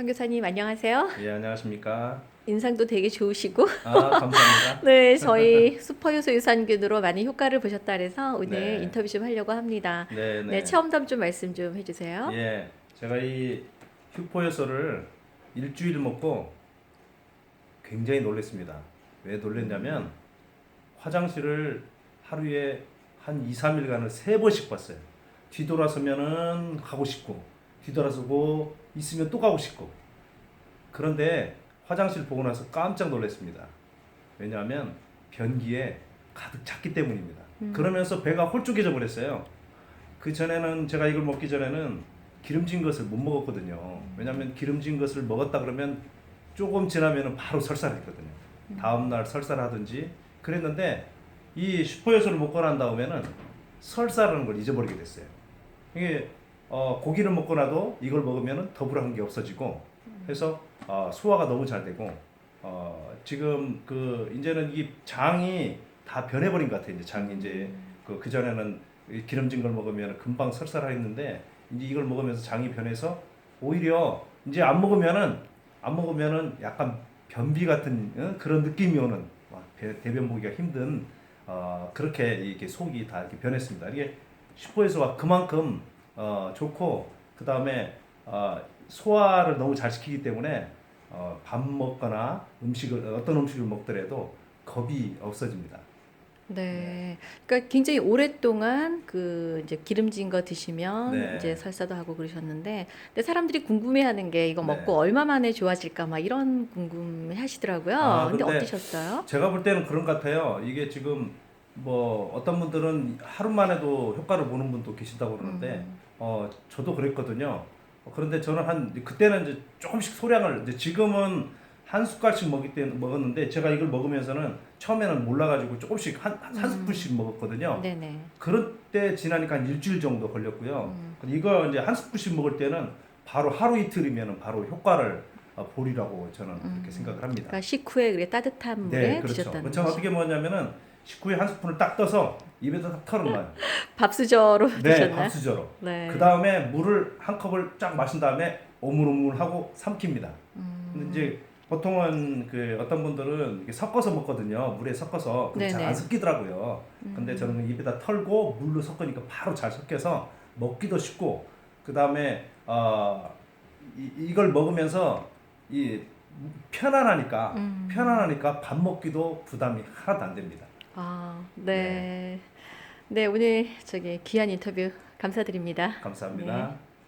선교사님 안녕하세요. 예, 안녕하십니까. 인상도 되게 좋으시고 아, 감사합니다. 네 저희 슈퍼효소 유산균으로 많이 효과를 보셨다 그래서 오늘 네. 인터뷰 좀 하려고 합니다. 네, 네, 체험담 좀 말씀 좀 해주세요. 예, 제가 이 휴포효소를 일주일 먹고 굉장히 놀랐습니다. 왜 놀랐냐면 화장실을 하루에 한 2, 3일간을 세 번씩 봤어요. 뒤돌아서면은 가고 싶고 뒤돌아서고 있으면 또 가고 싶고 그런데 화장실 보고 나서 깜짝 놀랐습니다. 왜냐하면 변기에 가득 찼기 때문입니다. 음. 그러면서 배가 홀쭉해져 버렸어요. 그 전에는 제가 이걸 먹기 전에는 기름진 것을 못 먹었거든요. 왜냐하면 기름진 것을 먹었다 그러면 조금 지나면은 바로 설사했거든요. 다음 날 설사하든지 그랬는데 이 슈퍼효소를 먹고 난 다음에는 설사라는 걸 잊어버리게 됐어요. 이게 어, 고기를 먹고 나도 이걸 먹으면은 더부룩한 게 없어지고 해서 어, 소화가 너무 잘 되고 어, 지금 그 이제는 이 장이 다 변해버린 것 같아요. 이제 장이 이제 그, 그 전에는 이 기름진 걸 먹으면 금방 설사를 했는데 이제 이걸 먹으면서 장이 변해서 오히려 이제 안 먹으면은 안 먹으면은 약간 변비 같은 어? 그런 느낌이 오는 대변 보기가 힘든 어, 그렇게 이렇게 속이 다 이렇게 변했습니다. 이게 슈퍼에서가 그만큼 어, 좋고 그 다음에 어, 소화를 너무 잘 시키기 때문에 어, 밥 먹거나 음식을 어떤 음식을 먹더라도 겁이 없어집니다. 네, 그러니까 굉장히 오랫동안 그 이제 기름진 거 드시면 네. 이제 설사도 하고 그러셨는데, 근데 사람들이 궁금해하는 게 이거 네. 먹고 얼마 만에 좋아질까 막 이런 궁금해 하시더라고요. 아, 근데 근데 어떠셨어요? 제가 볼 때는 그런 것 같아요. 이게 지금 뭐 어떤 분들은 하루만 해도 효과를 보는 분도 계시다고 그러는데 음. 어 저도 그랬거든요. 어, 그런데 저는 한 그때는 이제 조금씩 소량을 이제 지금은 한 숟갈씩 먹기 때 먹었는데 제가 이걸 먹으면서는 처음에는 몰라가지고 조금씩 한, 한 음. 스푼씩 먹었거든요. 네네. 그럴 때 지나니까 한 일주일 정도 걸렸고요. 음. 이거 이제 한 스푼씩 먹을 때는 바로 하루 이틀이면 바로 효과를 어, 보리라고 저는 그렇게 음. 생각을 합니다. 그러니까 식후에 그래 따뜻한 물에 네, 그렇죠. 드셨다는 저 거죠. 어떻게 먹었냐면은 식후에 한 스푼을 딱 떠서 입에다 딱 털은 거예요. 밥수저로 네, 드셨나요? 밥수저로. 네. 그 다음에 물을 한 컵을 쫙 마신 다음에 오물오물하고 삼킵니다. 음. 근데 이제 보통은 그 어떤 분들은 이렇게 섞어서 먹거든요. 물에 섞어서 네네. 잘안 섞이더라고요. 근데 음. 저는 입에다 털고 물로 섞으니까 바로 잘 섞여서 먹기도 쉽고 그 다음에 어, 이, 이걸 먹으면서 이 편안하니까 음. 편안하니까 밥 먹기도 부담이 하나도 안 됩니다. 아, 네. 네, 오늘 저기 귀한 인터뷰 감사드립니다. 감사합니다. 네.